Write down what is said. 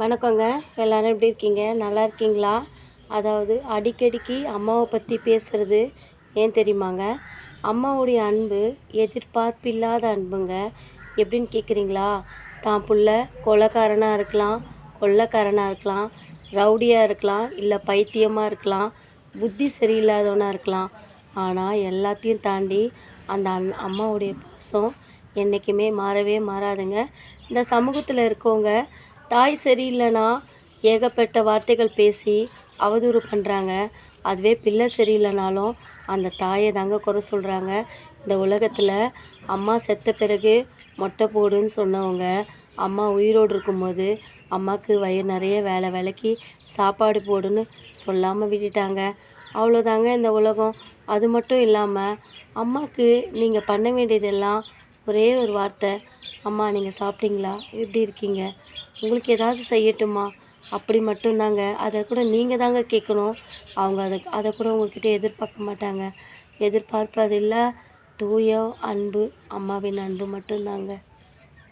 வணக்கங்க. எல்லாரும் எப்படி இருக்கீங்க? நல்லா இருக்கீங்களா? அதாவது அடிக்கடிக்கு அம்மாவை பற்றி பேசுகிறது ஏன் தெரியுமாங்க? அம்மாவுடைய அன்பு எதிர்பார்ப்பு இல்லாத அன்புங்க. எப்படின்னு கேட்குறீங்களா தான் புள்ள கொலக்காரனாக இருக்கலாம் கொள்ளக்காரனாக இருக்கலாம் ரவுடியாக இருக்கலாம் இல்லை பைத்தியமாக இருக்கலாம் புத்தி சரியில்லாதவனாக இருக்கலாம். ஆனால் எல்லாத்தையும் தாண்டி அந்த அன் அம்மாவுடைய பாசம் என்றைக்குமே மாறவே மாறாதுங்க. இந்த சமூகத்தில் இருக்கவங்க தாய் சரியில்லைனா ஏகப்பட்ட வார்த்தைகள் பேசி அவதூறு பண்ணுறாங்க அதுவே பிள்ளை சரியில்லைனாலும் அந்த தாயை தாங்க குறை சொல்கிறாங்க இந்த உலகத்தில் அம்மா செத்த பிறகு மொட்டை போடுன்னு சொன்னவங்க அம்மா உயிரோடு இருக்கும்போது அம்மாவுக்கு வயிறு நிறைய வேலை வேலைக்கு சாப்பாடு போடுன்னு சொல்லாமல் விட்டுட்டாங்க. அவ்வளோதாங்க இந்த உலகம். அது மட்டும் இல்லாமல் அம்மாவுக்கு நீங்கள் பண்ண வேண்டியதெல்லாம் ஒரே ஒரு வார்த்தை அம்மா நீங்கள் சாப்பிட்டீங்களா? எப்படி இருக்கீங்க? உங்களுக்கு ஏதாவது செய்யட்டுமா? அப்படி மட்டும்தாங்க. அதை கூட நீங்கள் தாங்க கேட்கணும் அவங்க அதை அதை கூட உங்ககிட்ட எதிர்பார்க்க மாட்டாங்க. எதிர்பார்ப்பதில்லை தூய அன்பு அம்மாவின் அன்பு மட்டும்தாங்க.